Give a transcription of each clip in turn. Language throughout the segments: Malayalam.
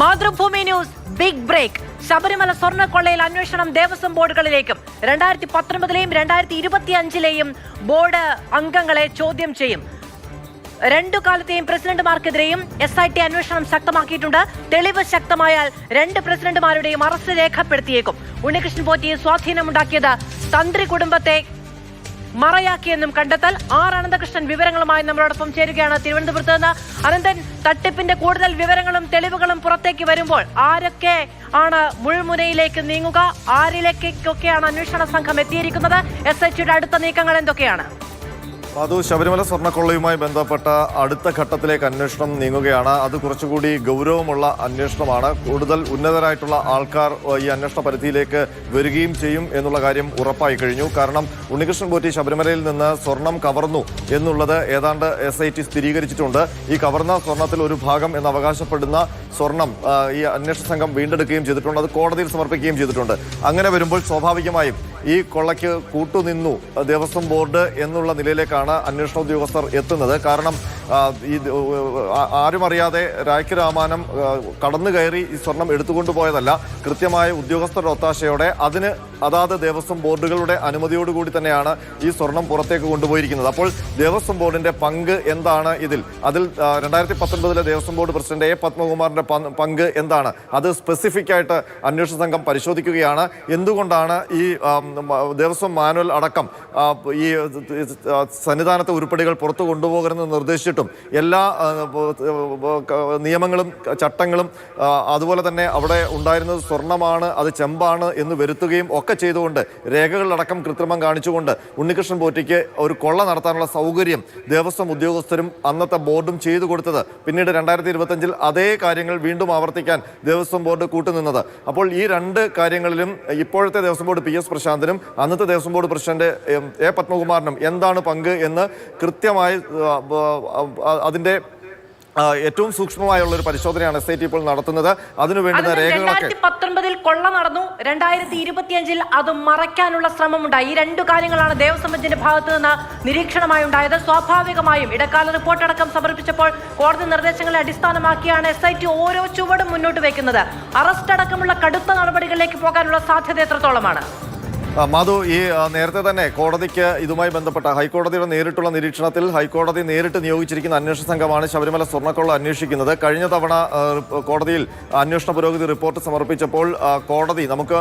Mathrubhumi news big break. Sabarimala സ്വർണക്കൊള്ളയിൽ അന്വേഷണം ദേവസ്വം ബോർഡുകളിലേക്കും. രണ്ടായിരത്തി പത്തൊൻപതിലെയും രണ്ടായിരത്തി ഇരുപത്തി അഞ്ചിലെയും ബോർഡ് അംഗങ്ങളെ ചോദ്യം ചെയ്യും. രണ്ടു കാലത്തെയും പ്രസിഡന്റുമാർക്കെതിരെയും എസ് ഐ ടി അന്വേഷണം ശക്തമാക്കിയിട്ടുണ്ട്. തെളിവ് ശക്തമായാൽ രണ്ട് പ്രസിഡന്റുമാരുടെയും അറസ്റ്റ് രേഖപ്പെടുത്തിയേക്കും. ഉണ്ണികൃഷ്ണൻ പോറ്റിയെ സ്വാധീനമുണ്ടാക്കിയത് തന്ത്രി കുടുംബത്തെ മറയാക്കിയെന്നും കണ്ടെത്തൽ. ആർ അനന്തകൃഷ്ണൻ വിവരങ്ങളുമായി നമ്മളോടൊപ്പം ചേരുകയാണ്. തിരുവനന്തപുരത്ത് നിന്ന് അനന്തൻ തട്ടിപ്പിന്റെ കൂടുതൽ വിവരങ്ങളും തെളിവുകളും പുറത്തേക്ക് വരുമ്പോൾ ആരൊക്കെ ആണ് മുൾമുനയിലേക്ക് നീങ്ങുക? ആരിലേക്കൊക്കെയാണ് അന്വേഷണ സംഘം എത്തിയിരിക്കുന്നത്? എസ് അടുത്ത നീക്കങ്ങൾ എന്തൊക്കെയാണ്? അത് ശബരിമല സ്വർണക്കൊള്ളയുമായി ബന്ധപ്പെട്ട അടുത്ത ഘട്ടത്തിലേക്ക് അന്വേഷണം നീങ്ങുകയാണ്. അത് കുറച്ചുകൂടി ഗൗരവമുള്ള അന്വേഷണമാണ്. കൂടുതൽ ഉന്നതരായിട്ടുള്ള ആൾക്കാർ ഈ അന്വേഷണ പരിധിയിലേക്ക് വരികയും ചെയ്യും എന്നുള്ള കാര്യം ഉറപ്പായി കഴിഞ്ഞു. കാരണം ഉണ്ണികൃഷ്ണൻ പോറ്റി ശബരിമലയിൽ നിന്ന് സ്വർണം കവർന്നു എന്നുള്ളത് ഏതാണ്ട് എസ് ഐ ടി സ്ഥിരീകരിച്ചിട്ടുണ്ട്. ഈ കവർന്ന സ്വർണത്തിൽ ഒരു ഭാഗം എന്ന് അവകാശപ്പെടുന്ന സ്വർണം ഈ അന്വേഷണ സംഘം വീണ്ടെടുക്കുകയും ചെയ്തിട്ടുണ്ട്. അത് കോടതിയിൽ സമർപ്പിക്കുകയും ചെയ്തിട്ടുണ്ട്. അങ്ങനെ വരുമ്പോൾ സ്വാഭാവികമായും ഈ കൊള്ളയ്ക്ക് കൂട്ടുനിന്നു ദേവസ്വം ബോർഡ് എന്നുള്ള നിലയിലേക്കാണ് അന്വേഷണ ഉദ്യോഗസ്ഥർ എത്തുന്നത്. കാരണം ഈ ആരും അറിയാതെ രായ്ക്ക് രാമാനം കടന്നു കയറി ഈ സ്വർണം എടുത്തുകൊണ്ടുപോയതല്ല കൃത്യമായ ഉദ്യോഗസ്ഥരുടെ ഒത്താശയോടെ അതിന് അതാത് ദേവസ്വം ബോർഡുകളുടെ അനുമതിയോടുകൂടി തന്നെയാണ് ഈ സ്വർണം പുറത്തേക്ക് കൊണ്ടുപോയിരിക്കുന്നത്. അപ്പോൾ ദേവസ്വം ബോർഡിന്റെ പങ്ക് എന്താണ് ഇതിൽ? അതിൽ രണ്ടായിരത്തി പത്തൊൻപതിലെ ദേവസ്വം ബോർഡ് പ്രസിഡന്റ് എ പത്മകുമാറിന്റെ പങ്ക് എന്താണ്? അത് സ്പെസിഫിക് ആയിട്ട് അന്വേഷണ സംഘം പരിശോധിക്കുകയാണ്. എന്തുകൊണ്ടാണ് ഈ ദേവസ്വം മാനുവൽ അടക്കം ഈ സന്നിധാനത്തെ ഉരുപ്പടികൾ പുറത്തു കൊണ്ടുപോകരുതെന്ന് നിർദ്ദേശിച്ചിട്ടും എല്ലാ നിയമങ്ങളും ചട്ടങ്ങളും അതുപോലെ തന്നെ അവിടെ ഉണ്ടായിരുന്നത് സ്വർണമാണ് അത് ചെമ്പാണ് എന്ന് വരുത്തുകയും ഒക്കെ ചെയ്തുകൊണ്ട് രേഖകളിലടക്കം കൃത്രിമം കാണിച്ചുകൊണ്ട് ഉണ്ണികൃഷ്ണൻ പോറ്റിക്ക് ഒരു കൊള്ള നടത്താനുള്ള സൗകര്യം ദേവസ്വം ഉദ്യോഗസ്ഥരും അന്നത്തെ ബോർഡും ചെയ്തു കൊടുത്തത്. പിന്നീട് രണ്ടായിരത്തി ഇരുപത്തഞ്ചിൽ അതേ കാര്യങ്ങൾ വീണ്ടും ആവർത്തിക്കാൻ ദേവസ്വം ബോർഡ് കൂട്ടുനിന്നത്. അപ്പോൾ ഈ രണ്ട് കാര്യങ്ങളിലും ഇപ്പോഴത്തെ ദേവസ്വം ബോർഡ് പി എസ് പ്രശാന്തിനും അന്നത്തെ ദേവസ്വം ബോർഡ് പ്രസിഡന്റ് എ പത്മകുമാറിനും എന്താണ് പങ്ക് എന്ന് കൃത്യമായി അതിന്റെ ഏറ്റവും സൂക്ഷ്മമായുള്ള ഒരു പരിശോധനയാണ് എസ് ഐ ടി ഇപ്പോൾ നടത്തുന്നത്. അതിനു വേണ്ടുന്ന രേഖകളൊക്കെ പത്തൊൻപതിൽ കൊള്ള നടന്നു. രണ്ടായിരത്തി ഇരുപത്തിയഞ്ചിൽ അത് മറയ്ക്കാനുള്ള ശ്രമമുണ്ടായി. ഈ രണ്ടു കാര്യങ്ങളാണ് ദേവസ്വം ബെഞ്ചിന്റെ ഭാഗത്ത് നിന്ന് നിരീക്ഷണമായി ഉണ്ടായത്. സ്വാഭാവികമായും ഇടക്കാല റിപ്പോർട്ട് അടക്കം സമർപ്പിച്ചപ്പോൾ കോടതി നിർദ്ദേശങ്ങളെ അടിസ്ഥാനമാക്കിയാണ് എസ് ഐ ടി ഓരോ ചുവടും മുന്നോട്ട് വയ്ക്കുന്നത് അറസ്റ്റ് അടക്കമുള്ള കടുത്ത നടപടികളിലേക്ക് പോകാനുള്ള സാധ്യത എത്രത്തോളമാണ്? മാധു ഈ നേരത്തെ തന്നെ കോടതിക്ക് ഇതുമായി ബന്ധപ്പെട്ട ഹൈക്കോടതിയുടെ നേരിട്ടുള്ള നിരീക്ഷണത്തിൽ ഹൈക്കോടതി നേരിട്ട് നിയോഗിച്ചിരിക്കുന്ന അന്വേഷണ സംഘമാണ് ശബരിമല സ്വർണക്കൊള്ള അന്വേഷിക്കുന്നത്. കഴിഞ്ഞ തവണ കോടതിയിൽ അന്വേഷണ പുരോഗതി റിപ്പോർട്ട് സമർപ്പിച്ചപ്പോൾ കോടതി നമുക്ക്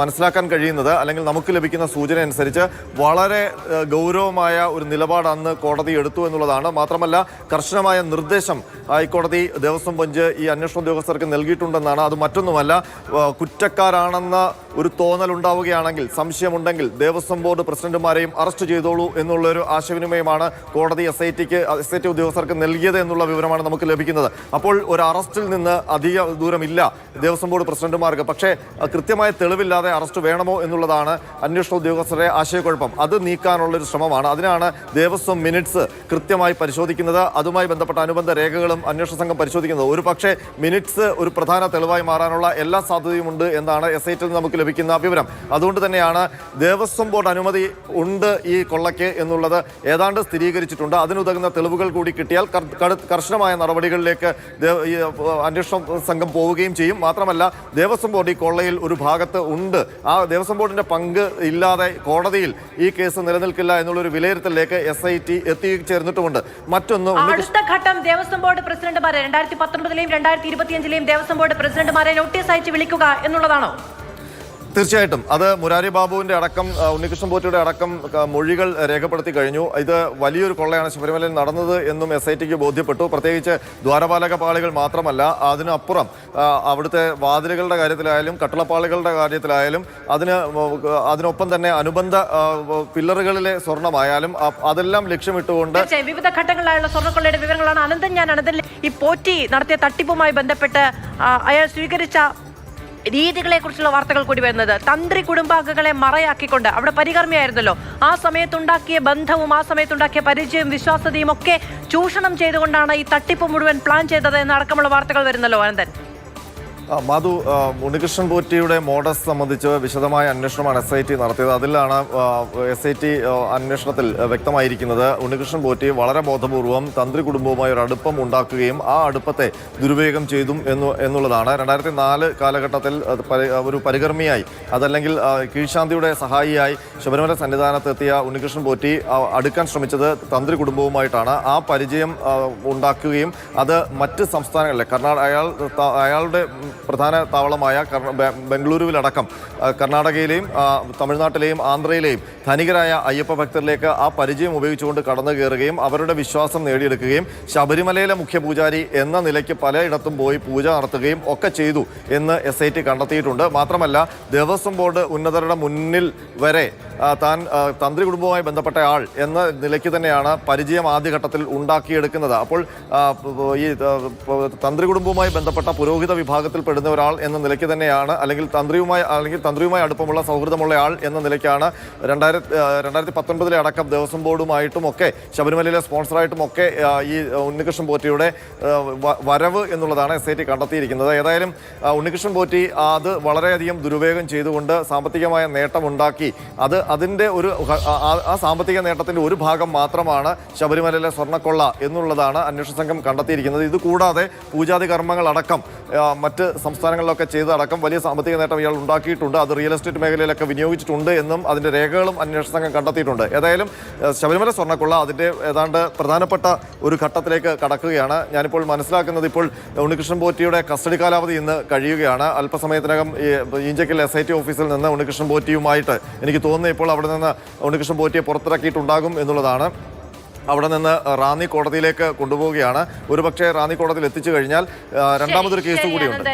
മനസ്സിലാക്കാൻ കഴിയുന്നത് അല്ലെങ്കിൽ നമുക്ക് ലഭിക്കുന്ന സൂചന അനുസരിച്ച് വളരെ ഗൗരവമായ ഒരു നിലപാട് അന്ന് കോടതി എടുത്തു എന്നുള്ളതാണ്. മാത്രമല്ല കർശനമായ നിർദ്ദേശം ഹൈക്കോടതി ദേവസ്വം ബെഞ്ച് ഈ അന്വേഷണ ഉദ്യോഗസ്ഥർക്ക് നൽകിയിട്ടുണ്ടെന്നാണ്. അത് മറ്റൊന്നുമല്ല കുറ്റക്കാരാണെന്ന് ഒരു തോന്നൽ ഉണ്ടാവുകയാണെങ്കിൽ സംശയമുണ്ടെങ്കിൽ ദേവസ്വം ബോർഡ് പ്രസിഡന്റുമാരെയും അറസ്റ്റ് ചെയ്തോളൂ എന്നുള്ള ഒരു ആശയവിനിമയമാണ് കോടതി എസ് ഐ ടിക്ക് എസ് ഐ ടി ഉദ്യോഗസ്ഥർക്ക് നൽകിയത് എന്നുള്ള വിവരമാണ് നമുക്ക് ലഭിക്കുന്നത്. അപ്പോൾ ഒരു അറസ്റ്റിൽ നിന്ന് അധിക ദൂരമില്ല ദേവസ്വം ബോർഡ് പ്രസിഡന്റുമാർക്ക്. പക്ഷേ കൃത്യമായ തെളിവില്ലാതെ അറസ്റ്റ് വേണമോ എന്നുള്ളതാണ് അന്വേഷണ ഉദ്യോഗസ്ഥരുടെ ആശയക്കുഴപ്പം. അത് നീക്കാനുള്ള ഒരു ശ്രമമാണ്. അതിനാണ് ദേവസ്വം മിനിറ്റ്സ് കൃത്യമായി പരിശോധിക്കുന്നത്. അതുമായി ബന്ധപ്പെട്ട അനുബന്ധ രേഖകളും അന്വേഷണ സംഘം പരിശോധിക്കുന്നത്. ഒരു മിനിറ്റ്സ് ഒരു പ്രധാന തെളിവായി മാറാനുള്ള എല്ലാ സാധ്യതയുമുണ്ട് എന്നാണ് എസ് ഐ ടിയിൽ നമുക്ക് ലഭിക്കുന്ന വിവരം. അതുകൊണ്ട് തന്നെയാണ് ദേവസ്വം ബോർഡ് അനുമതി ഉണ്ട് ഈ കൊള്ളയ്ക്ക് എന്നുള്ളത് ഏതാണ്ട് സ്ഥിരീകരിച്ചിട്ടുണ്ട്. അതിനുതകുന്ന തെളിവുകൾ കൂടി കിട്ടിയാൽ കർശനമായ നടപടികളിലേക്ക് അന്വേഷണ സംഘം പോവുകയും ചെയ്യും. മാത്രമല്ല ദേവസ്വം ബോർഡ് ഈ കൊള്ളയിൽ ഒരു ഭാഗത്ത് ഉണ്ട്. ആ ദേവസ്വം ബോർഡിന്റെ പങ്ക് ഇല്ലാതെ കോടതിയിൽ ഈ കേസ് നിലനിൽക്കില്ല എന്നുള്ളൊരു വിലയിരുത്തലിലേക്ക് എസ് ഐ ടി എത്തിച്ചേർന്നിട്ടുമുണ്ട് മറ്റൊന്ന് അടുത്ത ഘട്ടം ദേവസ്വം ബോർഡ് പ്രസിഡന്റുമാരെ രണ്ടായിരത്തി പത്തൊൻപതിലെയും രണ്ടായിരത്തി ഇരുപത്തിയഞ്ചിലെയും ദേവസ്വം ബോർഡ് പ്രസിഡന്റുമാരെ നോട്ടീസ് അയച്ച് വിളിക്കുക എന്നുള്ളതാണോ? തീർച്ചയായിട്ടും. അത് മുരാരി ബാബുവിന്റെ അടക്കം ഉണ്ണികൃഷ്ണൻ പോറ്റിയുടെ അടക്കം മൊഴികൾ രേഖപ്പെടുത്തി കഴിഞ്ഞു. ഇത് വലിയൊരു കൊള്ളയാണ് ശബരിമലയിൽ നടന്നത് എന്നും എസ് ഐ ടിക്ക് ബോധ്യപ്പെട്ടു. പ്രത്യേകിച്ച് ദ്വാരപാലക പാളികൾ മാത്രമല്ല അതിനപ്പുറം അവിടുത്തെ വാതിലുകളുടെ കാര്യത്തിലായാലും കട്ടളപ്പാളികളുടെ കാര്യത്തിലായാലും അതിന് അതിനൊപ്പം തന്നെ അനുബന്ധ പില്ലറുകളിലെ സ്വർണമായാലും അതെല്ലാം ലക്ഷ്യമിട്ടുകൊണ്ട് വിവിധ ഘട്ടങ്ങളിലായുള്ള സ്വർണക്കൊള്ളയുടെ വിവരങ്ങളാണ്. അനന്തൻ ഞാൻ അനന്തൻ ഈ പോറ്റി നടത്തിയ തട്ടിപ്പുമായി ബന്ധപ്പെട്ട് അയാൾ സ്വീകരിച്ച രീതികളെ കുറിച്ചുള്ള വാർത്തകൾ കൂടി വരുന്നത്. തന്ത്രി കുടുംബാംഗങ്ങളെ മറയാക്കിക്കൊണ്ട് അവിടെ പരികർമ്മിയായിരുന്നല്ലോ. ആ സമയത്തുണ്ടാക്കിയ ബന്ധവും ആ സമയത്തുണ്ടാക്കിയ പരിചയവും വിശ്വാസതയും ഒക്കെ ചൂഷണം ചെയ്തുകൊണ്ടാണ് ഈ തട്ടിപ്പ് മുഴുവൻ പ്ലാൻ ചെയ്തത് എന്നടക്കമുള്ള വാർത്തകൾ വരുന്നല്ലോ അനന്തൻ. മാധു ഉണ്ണികൃഷ്ണൻ പോറ്റിയുടെ മോഡസ് സംബന്ധിച്ച് വിശദമായ അന്വേഷണമാണ് എസ് ഐ ടി നടത്തിയത്. അതിലാണ് എസ് ഐ ടി അന്വേഷണത്തിൽ വ്യക്തമായിരിക്കുന്നത്. ഉണ്ണികൃഷ്ണൻ പോറ്റി വളരെ ബോധപൂർവം തന്ത്രി കുടുംബവുമായി ഒരു അടുപ്പം ഉണ്ടാക്കുകയും ആ അടുപ്പത്തെ ദുരുപയോഗം ചെയ്തു എന്നു എന്നുള്ളതാണ്. രണ്ടായിരത്തി നാല് കാലഘട്ടത്തിൽ ഒരു പരികർമ്മിയായി അതല്ലെങ്കിൽ കീഴ്ശാന്തിയുടെ സഹായിയായി ശബരിമല സന്നിധാനത്ത് എത്തിയ ഉണ്ണികൃഷ്ണൻ പോറ്റി അടുക്കാൻ ശ്രമിച്ചത് തന്ത്രി കുടുംബവുമായിട്ടാണ്. ആ പരിചയം ഉണ്ടാക്കുകയും അത് മറ്റ് സംസ്ഥാനങ്ങളിലെ കർണാടക അയാൾ അയാളുടെ പ്രധാന താവളമായ ബംഗളൂരുവിലടക്കം കർണാടകയിലെയും തമിഴ്നാട്ടിലെയും ആന്ധ്രയിലെയും ധനികരായ അയ്യപ്പ ഭക്തരിലേക്ക് ആ പരിചയം ഉപയോഗിച്ചുകൊണ്ട് കടന്നു കയറുകയും അവരുടെ വിശ്വാസം നേടിയെടുക്കുകയും ശബരിമലയിലെ മുഖ്യ പൂജാരി എന്ന നിലയ്ക്ക് പലയിടത്തും പോയി പൂജ നടത്തുകയും ഒക്കെ ചെയ്തു എന്ന് എസ് ഐ ടി കണ്ടെത്തിയിട്ടുണ്ട്. മാത്രമല്ല ദേവസ്വം ബോർഡ് ഉന്നതരുടെ മുന്നിൽ വരെ താൻ തന്ത്രി കുടുംബവുമായി ബന്ധപ്പെട്ട ആൾ എന്ന നിലയ്ക്ക് തന്നെയാണ് പരിചയം ആദ്യഘട്ടത്തിൽ ഉണ്ടാക്കിയെടുക്കുന്നത്. അപ്പോൾ ഈ തന്ത്രി കുടുംബവുമായി ബന്ധപ്പെട്ട പുരോഹിത വിഭാഗത്തിൽ പെടുന്ന ഒരാൾ എന്ന നിലയ്ക്ക് തന്നെയാണ്. അല്ലെങ്കിൽ തന്ത്രിയുമായി അല്ലെങ്കിൽ തന്ത്രിയുമായി അടുപ്പമുള്ള സൗഹൃദമുള്ള ആൾ എന്ന നിലയ്ക്കാണ് രണ്ടായിരത്തി രണ്ടായിരത്തി പത്തൊൻപതിലെ അടക്കം ദേവസ്വം ബോർഡുമായിട്ടും ഒക്കെ ശബരിമലയിലെ സ്പോൺസറായിട്ടും ഒക്കെ ഈ ഉണ്ണികൃഷ്ണൻ പോറ്റിയുടെ വരവ് എന്നുള്ളതാണ് എസ് ഐ ടി കണ്ടെത്തിയിരിക്കുന്നത്. ഏതായാലും ഉണ്ണികൃഷ്ണൻ പോറ്റി അത് വളരെയധികം ദുരുപയോഗം ചെയ്തുകൊണ്ട് സാമ്പത്തികമായ നേട്ടമുണ്ടാക്കി. അത് അതിന്റെ ഒരു ആ- സാമ്പത്തിക നേട്ടത്തിന്റെ ഒരു ഭാഗം മാത്രമാണ് ശബരിമലയിലെ സ്വർണക്കൊള്ള എന്നുള്ളതാണ് അന്വേഷണ സംഘം കണ്ടെത്തിയിരിക്കുന്നത്. ഇത് കൂടാതെ പൂജാതി കർമ്മങ്ങളടക്കം മറ്റ് സംസ്ഥാനങ്ങളിലൊക്കെ ചെയ്തടക്കം വലിയ സാമ്പത്തിക നേട്ടം ഇയാൾ ഉണ്ടാക്കിയിട്ടുണ്ട്. അത് റിയൽ എസ്റ്റേറ്റ് മേഖലയിലൊക്കെ വിനിയോഗിച്ചിട്ടുണ്ട് എന്നും അതിന്റെ രേഖകളും അന്വേഷണ സംഘം കണ്ടെത്തിയിട്ടുണ്ട്. ഏതായാലും ശബരിമല സ്വർണക്കൊള്ള അതിന്റെ ഏതാണ്ട് പ്രധാനപ്പെട്ട ഒരു ഘട്ടത്തിലേക്ക് കടക്കുകയാണ്. ഞാനിപ്പോൾ മനസ്സിലാക്കുന്നത് ഇപ്പോൾ ഉണ്ണികൃഷ്ണൻ പോറ്റിയുടെ കസ്റ്റഡി കാലാവധി ഇന്ന് കഴിയുകയാണ്. അല്പസമയത്തിനകം ഈ ഈഞ്ചക്കൽ എസ് ഐ ടി ഓഫീസിൽ നിന്ന് ഉണ്ണികൃഷ്ണൻ പോറ്റിയുമായിട്ട് എനിക്ക് തോന്നുന്നു ഇപ്പോൾ അവിടെ നിന്ന് ഉണ്ണികൃഷ്ണൻ പോറ്റിയെ പുറത്തിറക്കിയിട്ടുണ്ടാകും എന്നുള്ളതാണ്. അവിടെ നിന്ന് റാന്നി കോടതിയിലേക്ക് കൊണ്ടുപോവുകയാണ്. ഒരുപക്ഷെ റാന്നി കോടതിയിൽ എത്തിച്ചു കഴിഞ്ഞാൽ രണ്ടാമതൊരു കേസ് കൂടിയുണ്ട്.